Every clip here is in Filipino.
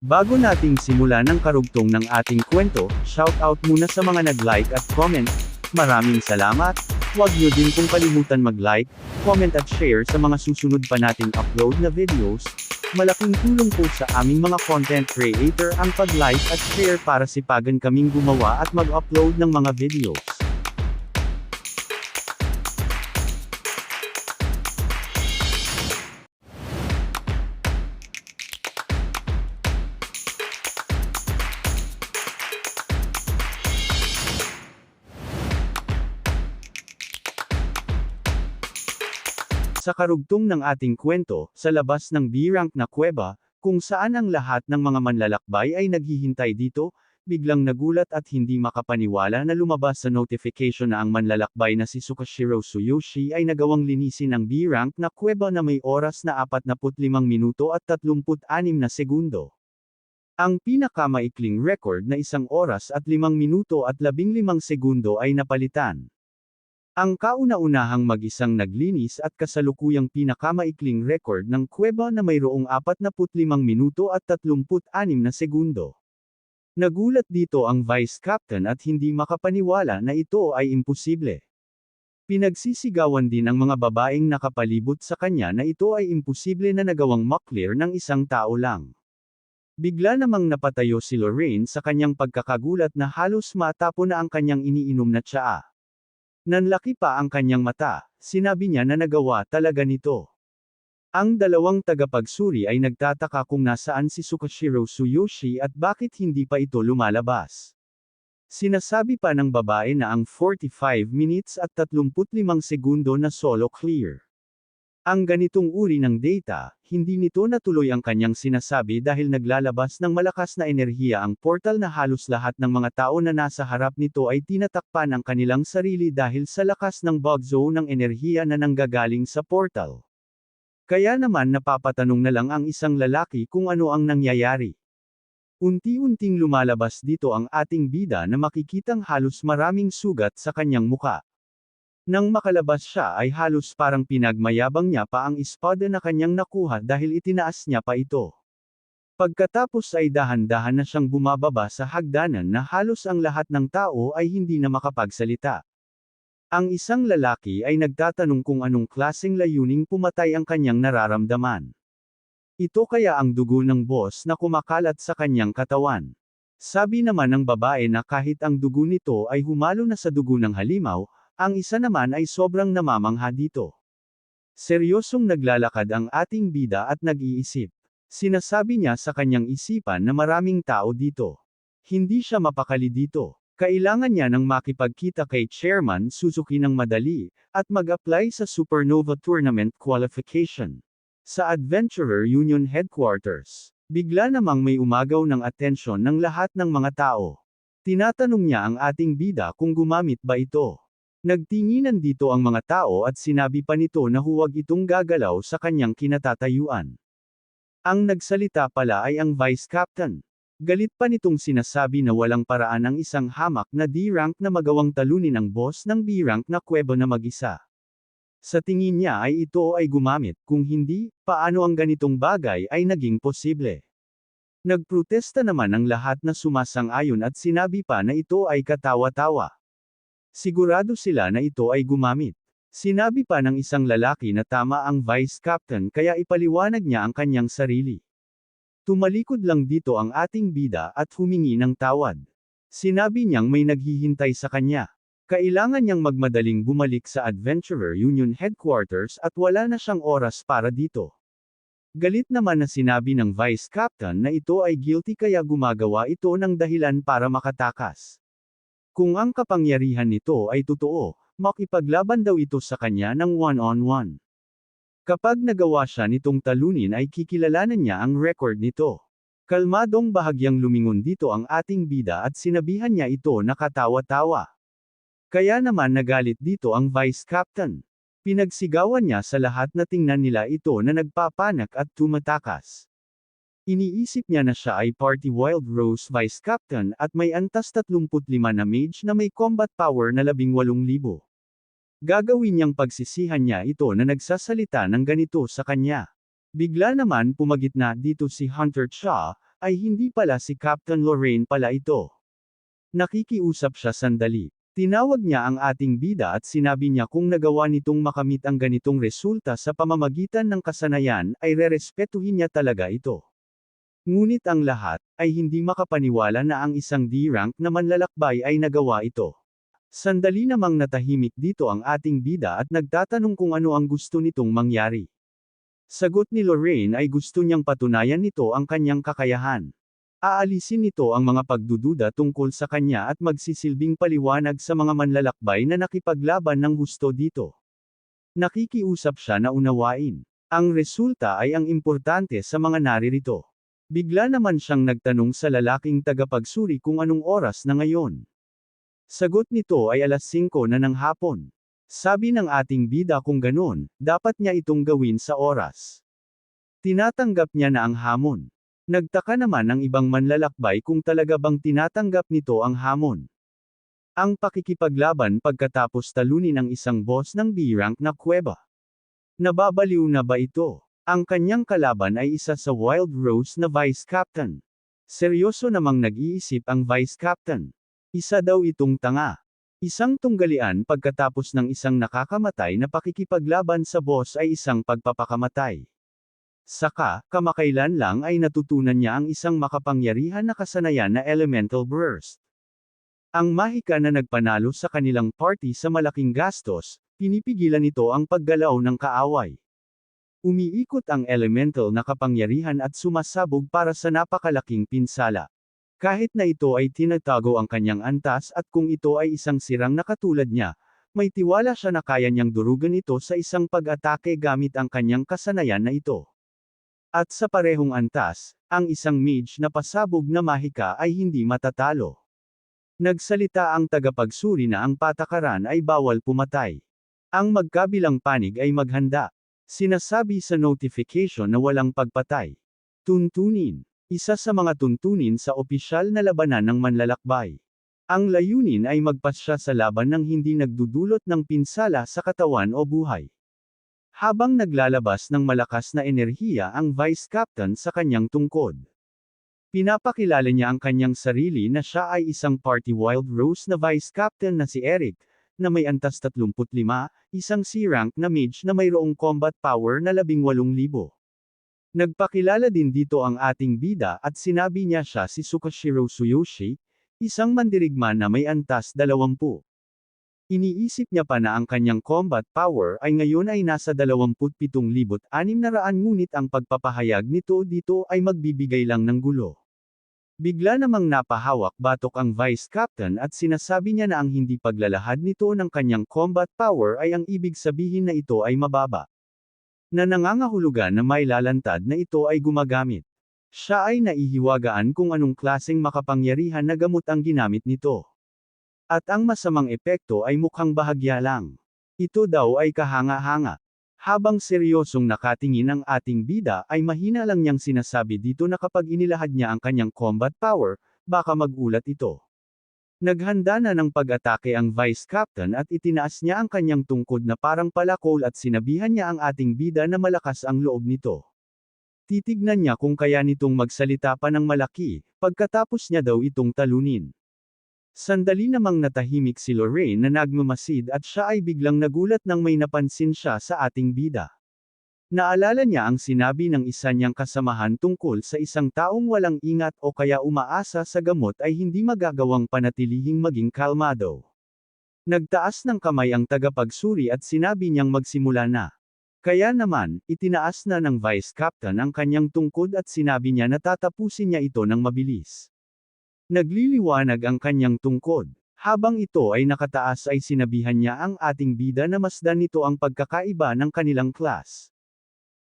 Bago nating simulan ang karugtong ng ating kwento, shoutout muna sa mga nag-like at comment. Maraming salamat. Huwag niyo din pong kalimutan mag-like, comment at share sa mga susunod pa nating upload na videos. Malaking tulong po sa aming mga content creator ang pag-like at share para sipagan kaming gumawa at mag-upload ng mga videos. Sa karugtong ng ating kwento, sa labas ng B-rank na kuweba, kung saan ang lahat ng mga manlalakbay ay naghihintay dito, biglang nagulat at hindi makapaniwala na lumabas sa notification na ang manlalakbay na si Sukashiro Tsuyoshi ay nagawang linisin ang B-rank na kuweba na may oras na 45 minuto at 36 na segundo. Ang pinakamaikling record na isang oras at 5 minuto at 15 segundo ay napalitan. Ang kauna-unahang mag-isang naglinis at kasalukuyang pinakamaikling record ng kuweba na mayroong 45 minuto at 36 na segundo. Nagulat dito ang vice captain at hindi makapaniwala na ito ay imposible. Pinagsisigawan din ang mga babaeng nakapalibot sa kanya na ito ay imposible na nagawang maklear ng isang tao lang. Bigla namang napatayo si Lorraine sa kanyang pagkakagulat na halos matapo na ang kanyang iniinom na tsaa. Nanlaki pa ang kanyang mata, sinabi niya na nagawa talaga nito. Ang dalawang tagapagsuri ay nagtataka kung nasaan si Sukashiro Tsuyoshi at bakit hindi pa ito lumalabas. Sinasabi pa ng babae na ang 45 minutes at 35 segundo na solo clear. Ang ganitong uri ng data, hindi nito natuloy ang kanyang sinasabi dahil naglalabas ng malakas na enerhiya ang portal na halos lahat ng mga tao na nasa harap nito ay tinatakpan ang kanilang sarili dahil sa lakas ng bug zone ng enerhiya na nanggagaling sa portal. Kaya naman napapatanong na lang ang isang lalaki kung ano ang nangyayari. Unti-unting lumalabas dito ang ating bida na makikitang halos maraming sugat sa kanyang muka. Nang makalabas siya ay halos parang pinagmayabang niya pa ang espada na kanyang nakuha dahil itinaas niya pa ito. Pagkatapos ay dahan-dahan na siyang bumababa sa hagdanan na halos ang lahat ng tao ay hindi na makapagsalita. Ang isang lalaki ay nagtatanong kung anong klaseng layuning pumatay ang kanyang nararamdaman. Ito kaya ang dugo ng boss na kumakalat sa kanyang katawan. Sabi naman ng babae na kahit ang dugo nito ay humalo na sa dugo ng halimaw, ang isa naman ay sobrang namamangha dito. Seryosong naglalakad ang ating bida at nag-iisip. Sinasabi niya sa kanyang isipan na maraming tao dito. Hindi siya mapakali dito. Kailangan niya ng makipagkita kay Chairman Suzuki ng madali, at mag-apply sa Supernova Tournament Qualification. Sa Adventurer Union Headquarters, bigla namang may umagaw ng atensyon ng lahat ng mga tao. Tinatanong niya ang ating bida kung gumamit ba ito. Nagtinginan dito ang mga tao at sinabi pa nito na huwag itong gagalaw sa kanyang kinatatayuan. Ang nagsalita pala ay ang Vice Captain. Galit pa nitong sinasabi na walang paraan ang isang hamak na D-rank na magawang talunin ang boss ng B-rank na kwebo na mag-isa. Sa tingin niya ay ito ay gumamit, kung hindi, paano ang ganitong bagay ay naging posible. Nagprotesta naman ang lahat na sumasang-ayon at sinabi pa na ito ay katawa-tawa. Sigurado sila na ito ay gumamit. Sinabi pa ng isang lalaki na tama ang vice captain kaya ipaliwanag niya ang kanyang sarili. Tumalikod lang dito ang ating bida at humingi ng tawad. Sinabi niyang may naghihintay sa kanya. Kailangan niyang magmadaling bumalik sa Adventurer Union Headquarters at wala na siyang oras para dito. Galit naman na sinabi ng vice captain na ito ay guilty kaya gumagawa ito ng dahilan para makatakas. Kung ang kapangyarihan nito ay totoo, makipaglaban daw ito sa kanya ng one-on-one. Kapag nagawa siya nitong talunin ay kikilalanan niya ang record nito. Kalmadong bahagyang lumingon dito ang ating bida at sinabihan niya ito na katawa-tawa. Kaya naman nagalit dito ang vice captain. Pinagsigawan niya sa lahat na tingnan nila ito na nagpapanak at tumatakas. Iniisip niya na siya ay Party Wild Rose Vice Captain at may antas 35 na mage na may combat power na 18,000. Gagawin niyang pagsisihan niya ito na nagsasalita ng ganito sa kanya. Bigla naman pumagitna dito si Hunter Shaw, ay hindi pala si Captain Lorraine pala ito. Nakikiusap siya sandali. Tinawag niya ang ating bida at sinabi niya kung nagawa nitong makamit ang ganitong resulta sa pamamagitan ng kasanayan ay rerespetuhin niya talaga ito. Ngunit ang lahat ay hindi makapaniwala na ang isang D-rank na manlalakbay ay nagawa ito. Sandali namang natahimik dito ang ating bida at nagtatanong kung ano ang gusto nitong mangyari. Sagot ni Lorraine ay gusto niyang patunayan nito ang kanyang kakayahan. Aalisin nito ang mga pagdududa tungkol sa kanya at magsisilbing paliwanag sa mga manlalakbay na nakipaglaban ng husto dito. Nakikiusap siya na unawain. Ang resulta ay ang importante sa mga naririto. Bigla naman siyang nagtanong sa lalaking tagapagsuri kung anong oras na ngayon. Sagot nito ay alas 5 na ng hapon. Sabi ng ating bida kung ganon, dapat niya itong gawin sa oras. Tinatanggap niya na ang hamon. Nagtaka naman ang ibang manlalakbay kung talaga bang tinatanggap nito ang hamon. Ang pakikipaglaban pagkatapos talunin ang isang boss ng B-rank na kuweba. Nababaliw na ba ito? Ang kanyang kalaban ay isa sa Wild Rose na Vice Captain. Seryoso namang nag-iisip ang Vice Captain. Isa daw itong tanga. Isang tunggalian pagkatapos ng isang nakakamatay na pakikipaglaban sa boss ay isang pagpapakamatay. Saka, kamakailan lang ay natutunan niya ang isang makapangyarihan na kasanayan na Elemental Burst. Ang mahika na nagpanalo sa kanilang party sa malaking gastos, pinipigilan nito ang paggalaw ng kaaway. Umiikot ang elemental na kapangyarihan at sumasabog para sa napakalaking pinsala. Kahit na ito ay tinatago ang kanyang antas at kung ito ay isang sirang na katulad niya, may tiwala siya na kaya niyang durugan ito sa isang pag-atake gamit ang kanyang kasanayan na ito. At sa parehong antas, ang isang mage na pasabog na mahika ay hindi matatalo. Nagsalita ang tagapagsuri na ang patakaran ay bawal pumatay. Ang magkabilang panig ay maghanda. Sinasabi sa notification na walang pagpatay. Tuntunin. Isa sa mga tuntunin sa opisyal na labanan ng manlalakbay. Ang layunin ay magpasya sa laban ng hindi nagdudulot ng pinsala sa katawan o buhay. Habang naglalabas ng malakas na enerhiya ang Vice Captain sa kanyang tungkod. Pinapakilala niya ang kanyang sarili na siya ay isang Party Wild Rose na Vice Captain na si Eric, na may antas 35, isang C-rank na mage na mayroong combat power na 18,000. Nagpakilala din dito ang ating bida at sinabi niya siya si Sukashiro Tsuyoshi, isang mandirigma na may antas 20. Iniisip niya pa na ang kanyang combat power ay ngayon ay nasa 27,600 ngunit ang pagpapahayag nito dito ay magbibigay lang ng gulo. Bigla namang napahawak batok ang Vice Captain at sinasabi niya na ang hindi paglalahad nito ng kanyang combat power ay ang ibig sabihin na ito ay mababa. Na nangangahulugan na may lalantad na ito ay gumagamit. Siya ay naihiwagaan kung anong klaseng makapangyarihan na gamot ang ginamit nito. At ang masamang epekto ay mukhang bahagya lang. Ito daw ay kahanga-hanga. Habang seryosong nakatingin ang ating bida ay mahina lang niyang sinasabi dito na kapag inilahad niya ang kanyang combat power, baka magulat ito. Naghanda na ng pag-atake ang Vice Captain at itinaas niya ang kanyang tungkod na parang palakol at sinabihan niya ang ating bida na malakas ang loob nito. Titignan niya kung kaya nitong magsalita pa ng malaki, pagkatapos niya daw itong talunin. Sandali namang natahimik si Lorraine na nagmamasid at siya ay biglang nagulat nang may napansin siya sa ating bida. Naalala niya ang sinabi ng isa niyang kasamahan tungkol sa isang taong walang ingat o kaya umaasa sa gamot ay hindi magagawang panatilihing maging kalmado. Nagtaas ng kamay ang tagapagsuri at sinabi niyang magsimula na. Kaya naman, itinaas na ng Vice Captain ang kanyang tungkod at sinabi niya na tatapusin niya ito ng mabilis. Nagliliwanag ang kanyang tungkod. Habang ito ay nakataas ay sinabihan niya ang ating bida na masdan nito ang pagkakaiba ng kanilang class.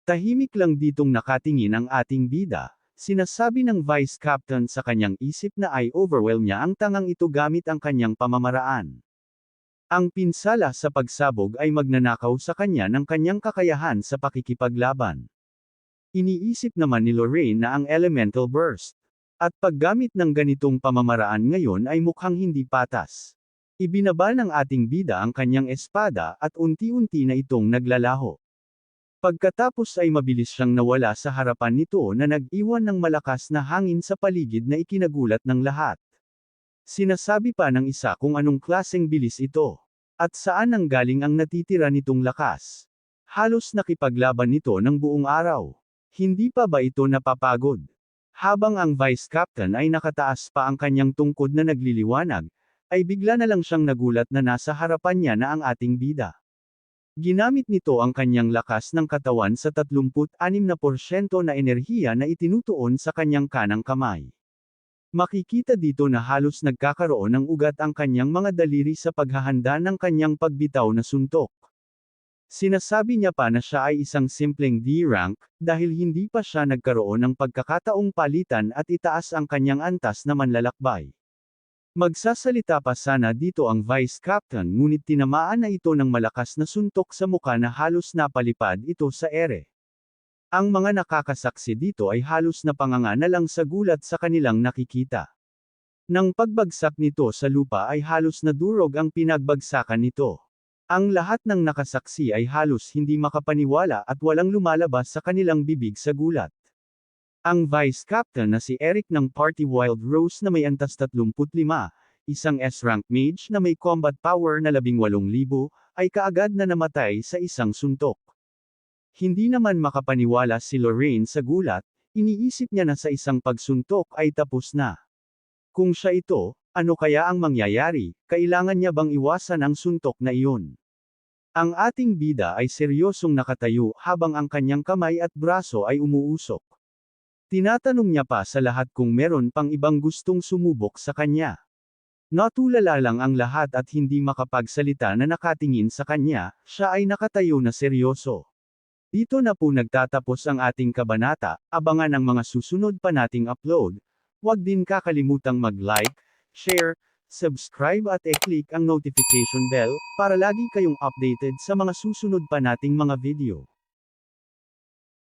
Tahimik lang ditong nakatingin ang ating bida, sinasabi ng Vice Captain sa kanyang isip na ay overwhelm niya ang tangang ito gamit ang kanyang pamamaraan. Ang pinsala sa pagsabog ay magnanakaw sa kanya ng kanyang kakayahan sa pakikipaglaban. Iniisip naman ni Lorraine na ang Elemental Burst at paggamit ng ganitong pamamaraan ngayon ay mukhang hindi patas. Ibinaba ng ating bida ang kanyang espada at unti-unti na itong naglalaho. Pagkatapos ay mabilis siyang nawala sa harapan nito na nag-iwan ng malakas na hangin sa paligid na ikinagulat ng lahat. Sinasabi pa ng isa kung anong klaseng bilis ito. At saan ang galing ang natitira nitong lakas. Halos nakipaglaban nito ng buong araw. Hindi pa ba ito napapagod? Habang ang vice captain ay nakataas pa ang kanyang tungkod na nagliliwanag, ay bigla na lang siyang nagulat na nasa harapan niya na ang ating bida. Ginamit nito ang kanyang lakas ng katawan sa 36% na enerhiya na itinutuon sa kanyang kanang kamay. Makikita dito na halos nagkakaroon ng ugat ang kanyang mga daliri sa paghahanda ng kanyang pagbitaw na suntok. Sinasabi niya pa na siya ay isang simpleng D-rank, dahil hindi pa siya nagkaroon ng pagkakataong palitan at itaas ang kanyang antas na manlalakbay. Magsasalita pa sana dito ang vice captain ngunit tinamaan na ito ng malakas na suntok sa muka na halos napalipad ito sa ere. Ang mga nakakasaksi dito ay halos na lang sa gulat sa kanilang nakikita. Nang pagbagsak nito sa lupa ay halos nadurog ang pinagbagsakan nito. Ang lahat ng nakasaksi ay halos hindi makapaniwala at walang lumalabas sa kanilang bibig sa gulat. Ang vice captain na si Eric ng Party Wild Rose na may antas 35, isang S-rank mage na may combat power na 18,000, ay kaagad na namatay sa isang suntok. Hindi naman makapaniwala si Lorraine sa gulat, iniisip niya na sa isang pagsuntok ay tapos na. Kung siya ito, ano kaya ang mangyayari, kailangan niya bang iwasan ang suntok na iyon? Ang ating bida ay seryosong nakatayo habang ang kanyang kamay at braso ay umuusok. Tinatanong niya pa sa lahat kung meron pang ibang gustong sumubok sa kanya. Natulala lang ang lahat at hindi makapagsalita na nakatingin sa kanya, siya ay nakatayo na seryoso. Dito na po nagtatapos ang ating kabanata, abangan ang mga susunod pa nating upload. Huwag din kakalimutang mag-like, share, subscribe at e-click ang notification bell, para lagi kayong updated sa mga susunod pa nating mga video.